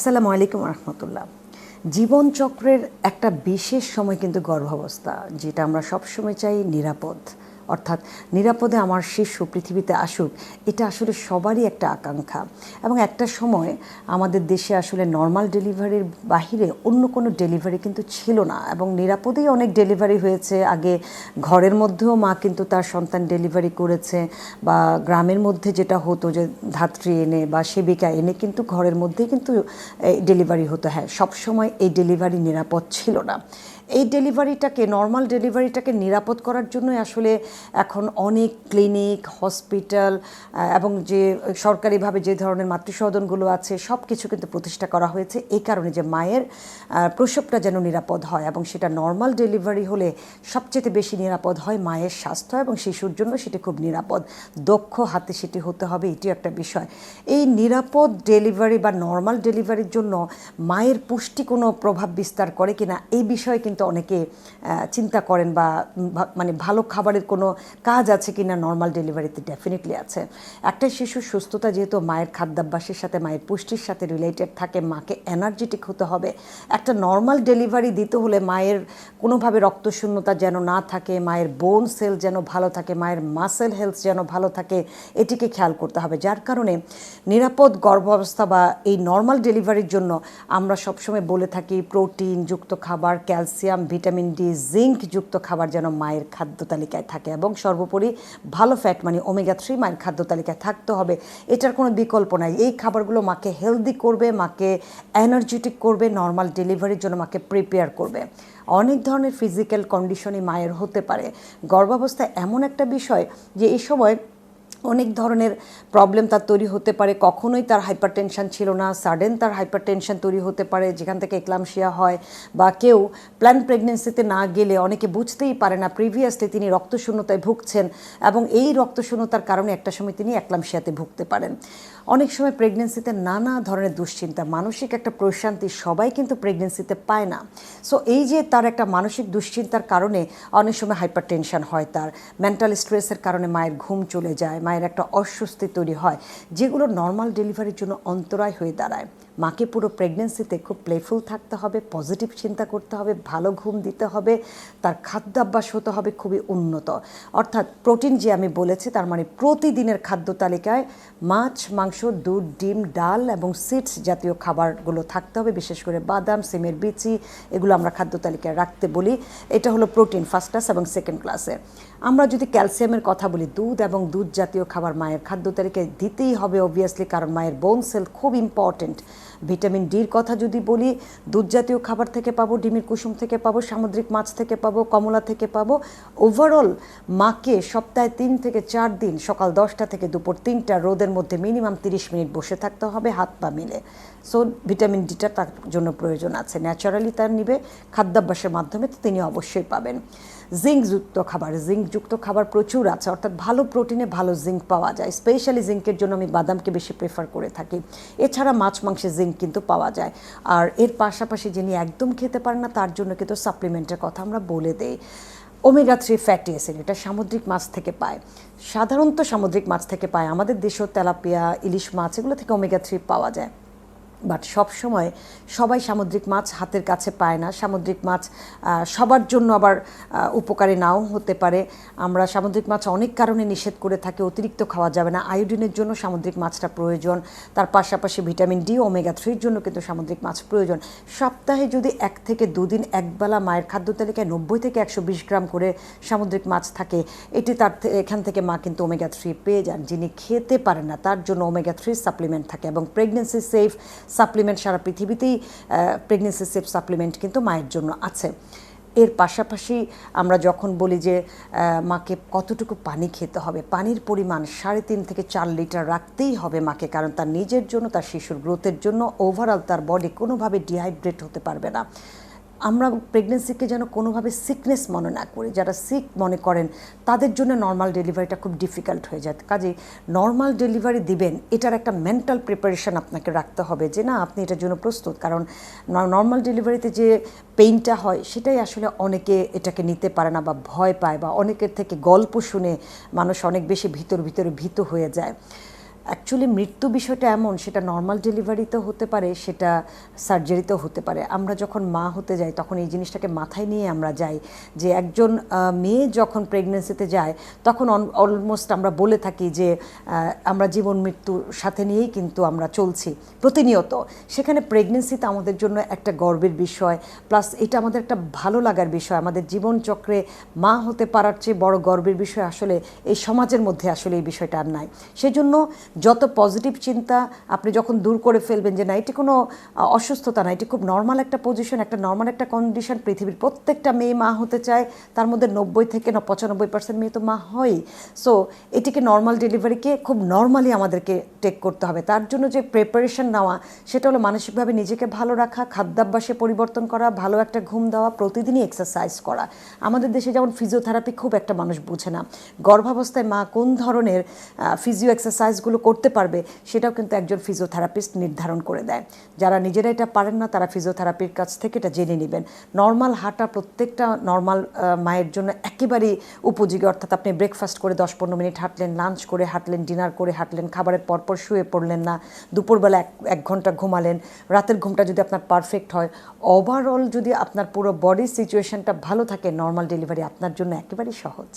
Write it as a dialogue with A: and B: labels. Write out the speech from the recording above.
A: আসসালামু আলাইকুম রহমতুল্লাহ জীবনচক্রের একটা বিশেষ সময় কিন্তু গর্ভাবস্থা যেটা আমরা সবসময় চাই নিরাপদ। অর্থাৎ নিরাপদে আমার শিশু পৃথিবীতে আসুক, এটা আসলে সবারই একটা আকাঙ্ক্ষা। এবং একটা সময় আমাদের দেশে আসলে নর্মাল ডেলিভারির বাহিরে অন্য কোনো ডেলিভারি কিন্তু ছিল না। এবং নিরাপদেই অনেক ডেলিভারি হয়েছে। আগে ঘরের মধ্যেও মা কিন্তু তার সন্তান ডেলিভারি করেছে বা গ্রামের মধ্যে যেটা হতো যে ধাত্রী এনে বা সেবিকা এনে কিন্তু ঘরের মধ্যেই কিন্তু ডেলিভারি হতো। হ্যাঁ সবসময় এই ডেলিভারি নিরাপদ ছিল না। এই ডেলিভারিটাকে নর্মাল ডেলিভারিটাকে নিরাপদ করার জন্যই আসলে এখন অনেক ক্লিনিক, হসপিটাল এবং যে সরকারিভাবে যে ধরনের মাতৃসদনগুলো আছে সব কিছু কিন্তু প্রতিষ্ঠা করা হয়েছে। এই কারণে যে মায়ের প্রসবটা যেন নিরাপদ হয় এবং সেটা নর্মাল ডেলিভারি হলে সবচেয়ে বেশি নিরাপদ হয় মায়ের স্বাস্থ্য এবং শিশুর জন্য সেটি খুব নিরাপদ। দক্ষ হাতে সেটি হতে হবে এটি একটা বিষয়। এই নিরাপদ ডেলিভারি বা নর্মাল ডেলিভারির জন্য মায়ের পুষ্টি কোনো প্রভাব বিস্তার করে কিনা, এই বিষয়ে কিন্তু অনেকে চিন্তা করেন বা মানে ভালো খাবারের কোনো কাজ আছে কিনা নর্মাল ডেলিভারিতে ডেফিনেটলি আছে। একটা শিশুর সুস্থতা যেহেতু মায়ের খাদ্যাভ্যাসের সাথে, মায়ের পুষ্টির সাথে রিলেটেড থাকে, মাকে এনার্জেটিক হতে হবে। একটা নর্মাল ডেলিভারি দিতে হলে মায়ের কোনোভাবে রক্তশূন্যতা যেন না থাকে, মায়ের বোন সেল যেন ভালো থাকে, মায়ের মাসেল হেলথ যেন ভালো থাকে, এটিকে খেয়াল করতে হবে। যার কারণে নিরাপদ গর্ভাবস্থা বা এই নর্মাল ডেলিভারির জন্য আমরা সবসময় বলে থাকি প্রোটিন যুক্ত খাবার ক্যালসিয়াম ভিটামিন ডি জিঙ্ক যুক্ত খাবার যেন মায়ের খাদ্য তালিকায় থাকে। এবং সর্বোপরি ভালো ফ্যাট মানে ওমেগা থ্রি মায়ের খাদ্য তালিকায় থাকতে হবে। এটার কোনো বিকল্প নাই। এই খাবারগুলো মাকে হেলদি করবে, মাকে এনার্জেটিক করবে নর্মাল ডেলিভারির জন্য মাকে প্রিপেয়ার করবে। অনেক ধরনের ফিজিক্যাল কন্ডিশনই মায়ের হতে পারে। গর্ভাবস্থা এমন একটা বিষয় যে এই সময় অনেক ধরনের প্রবলেম তার তৈরি হতে পারে। কখনোই তার হাইপার ছিল না। সাডেন তার হাইপার তৈরি হতে পারে, যেখান থেকে এক্লামশিয়া হয় বা কেউ প্ল্যান প্রেগনেন্সিতে না গেলে অনেকে বুঝতেই পারে না প্রিভিয়াসলি তিনি রক্তশূন্যতায় ভুগছেন এবং এই রক্তশূন্যতার কারণে একটা সময় তিনি একলামশিয়াতে ভুগতে পারেন। অনেক সময় প্রেগনেন্সিতে নানা ধরনের দুশ্চিন্তা, মানসিক একটা প্রশান্তি সবাই কিন্তু প্রেগনেন্সিতে পায় না। সো এই যে তার একটা মানসিক দুশ্চিন্তার কারণে অনেক সময় হাইপার হয় তার। মেন্টাল স্ট্রেসের কারণে মায়ের ঘুম চলে যায় মায়ের একটা অস্বস্তি তৈরি হয় যেগুলো নর্মাল ডেলিভারির জন্য অন্তরায় হয়ে দাঁড়ায়। মাকে পুরো প্রেগনেন্সিতে খুব প্লেফুল থাকতে হবে পজিটিভ চিন্তা করতে হবে, ভালো ঘুম দিতে হবে, তার খাদ্যাভ্যাস হতে হবে খুবই উন্নত। অর্থাৎ প্রোটিন যে আমি বলেছি, তার মানে প্রতিদিনের খাদ্য তালিকায় মাছ, মাংস, দুধ, ডিম, ডাল এবং সিডস জাতীয় খাবারগুলো থাকতে হবে, বিশেষ করে বাদাম, সিমের বিচি, এগুলো আমরা খাদ্য তালিকায় রাখতে বলি। এটা হলো প্রোটিন ফার্স্ট ক্লাস এবং সেকেন্ড ক্লাসে আমরা যদি ক্যালসিয়ামের কথা বলি, দুধ এবং দুধ জাতীয় খাবার মায়ের খাদ্য তালিকায় দিতেই হবে অবভিয়াসলি কারণ মায়ের বোন সেল খুব ইম্পর্টেন্ট ভিটামিন ডির কথা যদি বলি, দুধ জাতীয় খাবার থেকে পাবো, ডিমের কুসুম থেকে পাবো, সামুদ্রিক মাছ থেকে পাবো, কমলা থেকে পাবো। ওভারঅল মাকে সপ্তাহে তিন থেকে চার দিন, সকাল দশটা থেকে দুপুর তিনটা, রোদের মধ্যে মিনিমাম তিরিশ মিনিট বসে থাকতে হবে, হাত পা মিলে। সো ভিটামিন ডিটা তার জন্য প্রয়োজন আছে। ন্যাচারালি তার নিবে, খাদ্যাভ্যাসের মাধ্যমে তো তিনি অবশ্যই পাবেন। জিঙ্কযুক্ত খাবার জিঙ্কযুক্ত খাবার প্রচুর আছে, অর্থাৎ ভালো প্রোটিনে ভালো জিঙ্ক পাওয়া যায়, স্পেশালি জিঙ্কের জন্য আমি বাদামকে বেশি প্রেফার করে থাকি। এছাড়া মাছ মাংসে জিঙ্ক কিন্তু পাওয়া যায়। আর এর পাশাপাশি যিনি একদম খেতে পারেন না, তার জন্য কিন্তু সাপ্লিমেন্টের কথা আমরা বলে দেই। ওমেগা থ্রি ফ্যাটি অ্যাসিড এটা সামুদ্রিক মাছ থেকে পায়। সাধারণত সামুদ্রিক মাছ থেকে পায়। আমাদের দেশেও তেলাপিয়া, ইলিশ মাছ, এগুলো থেকে ওমেগা থ্রি পাওয়া যায়। বাট সব সময় সবাই সামুদ্রিক মাছ হাতের কাছে পায় না। সামুদ্রিক মাছ সবার জন্য আবার উপকারী নাও হতে পারে। আমরা সামুদ্রিক মাছ অনেক কারণে নিষেধ করে থাকি, অতিরিক্ত খাওয়া যাবে না। আয়োডিনের জন্য সামুদ্রিক মাছটা প্রয়োজন। তার পাশাপাশি ভিটামিন ডি ওমেগা থ্রির জন্য কিন্তু সামুদ্রিক মাছ প্রয়োজন। সপ্তাহে যদি এক থেকে দুদিন একবেলা মায়ের খাদ্য তালিকায় নব্বই থেকে একশো বিশ গ্রাম করে সামুদ্রিক মাছ থাকে, এটি তার এখান থেকে মা কিন্তু ওমেগা থ্রি পেয়ে যান, যিনি খেতে পারেন না, তার জন্য ওমেগা থ্রি সাপ্লিমেন্ট থাকে এবং প্রেগনেন্সি সেফ সাপ্লিমেন্ট সারা পৃথিবীতেই প্রেগনেন্সি সেফ সাপ্লিমেন্ট কিন্তু মায়ের জন্য আছে। এর পাশাপাশি আমরা যখন বলি যে মাকে কতটুকু পানি খেতে হবে, পানির পরিমাণ সাড়ে তিন থেকে চার লিটার রাখতেই হবে মাকে, কারণ তার নিজের জন্য, তার শিশুর গ্রোথের জন্য ওভারঅল তার বডি কোনোভাবে ডিহাইড্রেট হতে পারবে না। আমরা প্রেগনেন্সিকে যেন কোনোভাবে সিকনেস মনে না করি, যারা সিক মনে করেন, তাদের জন্য নর্মাল ডেলিভারিটা খুব ডিফিকাল্ট হয়ে যায়। কাজে নর্মাল ডেলিভারি দিবেন, এটার একটা মেন্টাল প্রিপারেশন আপনাকে রাখতে হবে যে না, আপনি এটার জন্য প্রস্তুত। কারণ নর্মাল ডেলিভারিতে যে পেইনটা হয়, সেটাই আসলে অনেকে এটাকে নিতে পারে না বা ভয় পায় বা অনেকের থেকে গল্প শুনে মানুষ অনেক বেশি ভিতর, ভিতরে ভীত হয়ে যায়। অ্যাকচুয়ালি মৃত্যু বিষয়টা এমন, সেটা নর্মাল ডেলিভারিতে হতে পারে, সেটা সার্জারিতেও হতে পারে। আমরা যখন মা হতে যাই, তখন এই জিনিসটাকে মাথায় নিয়ে আমরা যাই যে একজন মেয়ে যখন প্রেগনেন্সিতে যায়, তখন অলমোস্ট আমরা বলে থাকি যে আমরা জীবন মৃত্যুর সাথে নিয়েই কিন্তু আমরা চলছি, প্রতিনিয়ত। সেখানে প্রেগনেন্সিতে আমাদের জন্য একটা গর্বের বিষয় প্লাস এটা আমাদের একটা ভালো লাগার বিষয়। আমাদের জীবনচক্রে মা হতে পারার চেয়ে বড় গর্বের বিষয় আসলে এই সমাজের মধ্যে আসলে এই বিষয়টা আর নাই। সেজন্য যত পজিটিভ চিন্তা আপনি যখন দূর করে ফেলবেন যে না, এটি কোনো অসুস্থতা না, এটি খুব নর্মাল একটা পজিশন একটা নর্মাল একটা কন্ডিশন পৃথিবীর প্রত্যেকটা মেয়ে মা হতে চায়, তার মধ্যে নব্বই থেকে না, পঁচানব্বই পার্সেন্ট মেয়ে তো মা হয়ই। সো এটিকে নর্মাল ডেলিভারিকে খুব নর্মালি আমাদেরকে টেক করতে হবে। তার জন্য যে প্রিপারেশন নেওয়া, সেটা হলো মানসিকভাবে নিজেকে ভালো রাখা, খাদ্যাভ্যাসে পরিবর্তন করা, ভালো একটা ঘুম দেওয়া, প্রতিদিনই এক্সারসাইজ করা। আমাদের দেশে যেমন ফিজিওথেরাপি খুব একটা মানুষ বুঝে না। গর্ভাবস্থায় মা কোন ধরনের ফিজিও এক্সারসাইজগুলো করতে পারবে সেটাও কিন্তু একজন ফিজিওথেরাপিস্ট নির্ধারণ করে দেয়। যারা নিজেরা এটা পারেন না, তারা ফিজিওথেরাপির কাছ থেকে এটা জেনে নেবেন। নর্মাল হাঁটা প্রত্যেকটা নর্মাল মায়ের জন্য একেবারেই উপযোগী। অর্থাৎ আপনি ব্রেকফাস্ট করে দশ পনেরো মিনিট হাঁটলেন লাঞ্চ করে হাঁটলেন ডিনার করে হাঁটলেন, খাবারের পরপর শুয়ে পড়লেন না, দুপুরবেলা এক এক ঘণ্টা ঘুমালেন, রাতের ঘুমটা যদি আপনার পারফেক্ট হয় ওভারঅল যদি আপনার পুরো বডি সিচুয়েশনটা ভালো থাকে নর্মাল ডেলিভারি আপনার জন্য একেবারেই সহজ।